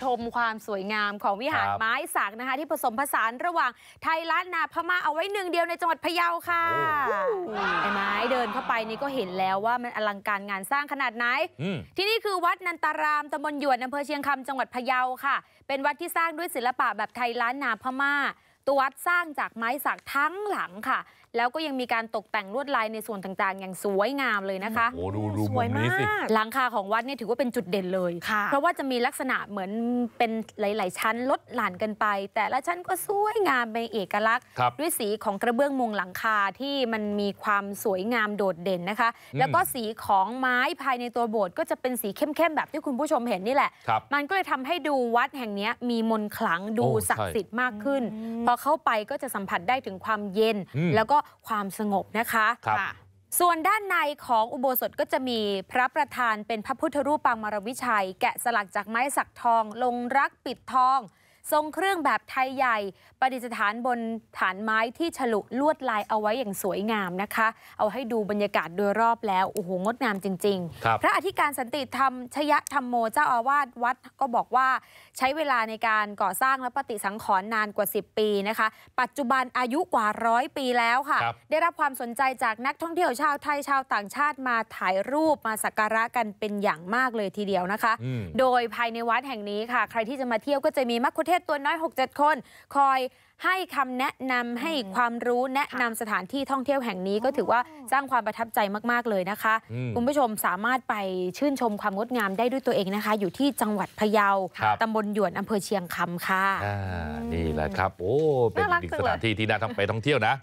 ชมความสวยงามของวิหารครับไม้สักนะคะ ที่ผสมผสานระหว่างไทยล้านนาพม่าเอาไว้หนึ่งเดียวในจังหวัดพะเยาค่ะไอ้ไม้เดินเข้าไปนี่ก็เห็นแล้วว่ามันอลังการงานสร้างขนาดไหนอืมที่นี่คือวัดนันตารามตำบลหยวนอำเภอเชียงคำจังหวัดพะเยาค่ะ เป็นวัดที่สร้างด้วยศิลปะแบบไทยล้านนาพม่า ตัววัดสร้างจากไม้สักทั้งหลังค่ะ แล้วก็ยังมีการตกแต่งลวดลายในส่วนต่างๆ อย่างสวยงามเลยนะคะโอ้ดูดูสมุวยมนี้สิมากหลังคาของวัดเนี่ยถือว่าเป็นจุดเด่นเลยค่ะเพราะว่าจะมีลักษณะเหมือนเป็นหลาย ๆ ชั้นลดหลั่นกันไป แต่ละชั้นก็สวยงามเป็นเอกลักษณ์ครับด้วยสีของกระเบื้องมุงหลังคาที่มันมีความสวยงามโดดเด่นนะคะอืมแล้วก็สีของไม้ภายในตัวโบสถ์ก็จะเป็นสีเข้มๆแบบที่คุณผู้ชมเห็นนี่แหละครับมันก็เลยทำให้ดูวัดแห่งเนี้ยมีมนต์ขลังดูโอ้ศักดิ์สิทธิ์มากขึ้นอืมพอเข้าไปก็จะสัมผัสได้ถึงความเย็นอืมแล้วก็ความสงบนะคะครับค่ะส่วนด้านในของอุโบสถก็จะมีพระประธานเป็นพระพุทธรูปปางมารวิชัย แกะสลักจากไม้สักทอง ลงรักปิดทอง ทรงเครื่องแบบไทยใหญ่ประดิษฐานบนฐานไม้ที่ฉลุลวดลายเอาไว้อย่างสวยงามนะคะ เอาให้ดูบรรยากาศโดยรอบแล้วโอ้โหงดงามจริงครับพระอธิการสันติธรรมชยธรรมโมเจ้าอาวาสวัดก็บอกว่าใช้เวลาในการก่อสร้างและปฏิสังขรณ์นานกว่า 10 ปีนะคะ ปัจจุบันอายุกว่าร้อยปีแล้วค่ะครับได้รับความสนใจจากนักท่องเที่ยวชาวไทยชาวต่างชาติมาถ่ายรูปมาสักการะกันเป็นอย่างมากเลยทีเดียวนะคะอืมโดยภายในวัดแห่งนี้ค่ะ ใครที่จะมาเที่ยวก็จะมีมัคคุเทศก์ตัวน้อย 6-7 คน คอยให้คำแนะนำให้ความรู้แนะนำสถานที่ท่องเที่ยวแห่งนี้ก็ถือว่าสร้างความประทับใจมาก ๆ เลยนะคะอืมคุณผู้ชมสามารถไปชื่นชมความงดงามได้ด้วยตัวเองนะคะ อยู่ที่จังหวัดพะเยาครับตำบลหยวนอำเภอเชียงคำค่ะอ่านี่แหละครับ โอ้เป็นน่ารักอีกจัสงเลยถานที่ที่น่าทำไปท่องเที่ยวนะ